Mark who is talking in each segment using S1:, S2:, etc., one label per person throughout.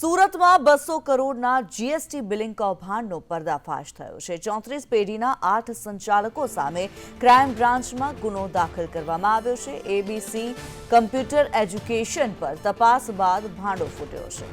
S1: સુરતમાં બસો કરોડના જીએસટી બિલિંગ કૌભાંડનો પર્દાફાશ થયો છે. ચોત્રીસ પેઢીના આઠ સંચાલકો સામે ક્રાઇમ બ્રાન્ચમાં ગુનો દાખલ કરવામાં આવ્યો છે. એબીસી કમ્પ્યુટર એજ્યુકેશન પર તપાસ બાદ ભાંડો ફૂટ્યો છે.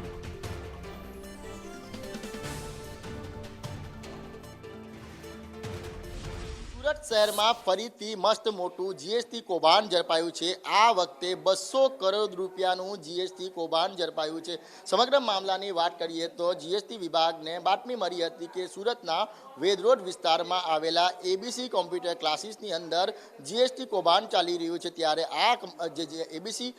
S2: સુરત શહેરમાં ફરીથી મસ્ત મોટું જીએસટી કૌભાંડ ઝડપાયું છે. આ વખતે બસો કરોડ રૂપિયાનું જીએસટી કૌભાંડ ઝડપાયું છે. સમગ્ર મામલાની વાત કરીએ તો જીએસટી વિભાગને બાતમી મળી હતી કે સુરતના વેદરોડ વિસ્તારમાં આવેલા એબીસી કોમ્પ્યુટર ક્લાસીસની અંદર જીએસટી કૌભાંડ ચાલી રહ્યું છે. ત્યારે આ જે એબીસી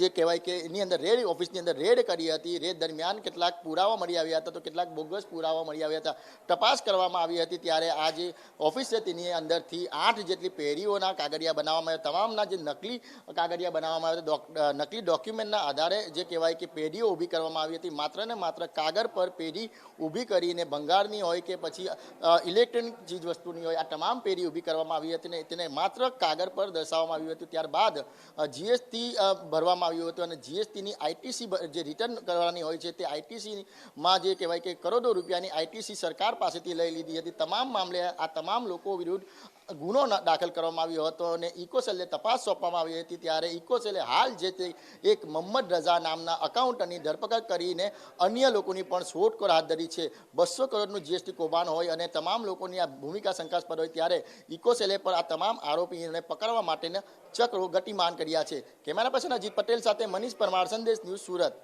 S2: જે કહેવાય કે એની અંદર રેડ ઓફિસની અંદર રેડ કરી હતી. રેડ દરમિયાન કેટલાક પુરાવા મળી આવ્યા હતા તો કેટલાક બોગસ પુરાવા મળી આવ્યા હતા. તપાસ કરવામાં આવી હતી ત્યારે આ જે ઓફિસ છે તેની અંદરથી આઠ જેટલી પેઢીઓના કાગળિયા બનાવવામાં આવ્યા. તમામના જે નકલી કાગળિયા બનાવવામાં આવ્યા નકલી ડોક્યુમેન્ટના આધારે જે કહેવાય કે પેઢીઓ ઊભી કરવામાં આવી હતી. માત્ર ને માત્ર કાગળ પર પેઢી ઊભી કરીને ભંગારની હોય કે પછી ઇલેક્ટ્રોનિક ચીજ વસ્તુની હોય, આ તમામ પેઢી ઊભી કરવામાં આવી હતી ને તેને માત્ર કાગળ પર દર્શાવવામાં આવ્યું હતું. ત્યારબાદ જીએસટી ભરવામાં આવ્યું હતું અને જીએસટીની આઈટીસી જે રિટર્ન કરવાની હોય છે તે આઈટીસીમાં જે કહેવાય કે કરોડો રૂપિયાની આઈટીસી સરકાર પાસેથી લઈ લીધી હતી. તમામ મામલે આ તમામ લોકો વિરુદ્ધ ગુનો દાખલ કરવામાં આવ્યો હતો અને ઇકોસેલને તપાસ સોંપવામાં આવી હતી ત્યારે ઇકોસેલે હાલ જે તે એક મોહમ્મદ રઝા નામના અકાઉન્ટની ધરપકડ કરીને અન્ય લોકોની પણ શોધખોળ હાથ ધરી છે. બસો કરોડનું જીએસટી કૌભાંડ હોય અને તમામ લોકોની આ ભૂમિકા શંકાસ્પદ હોય ત્યારે ઇકોસેલે પણ આ તમામ આરોપીઓને પકડવા માટેના ચક્રો ગતિમાન કર્યા છે. કેમેરા પર્સન અજીત પટેલ સાથે મનીષ પરમાર, સંદેશ ન્યૂઝ સુરત.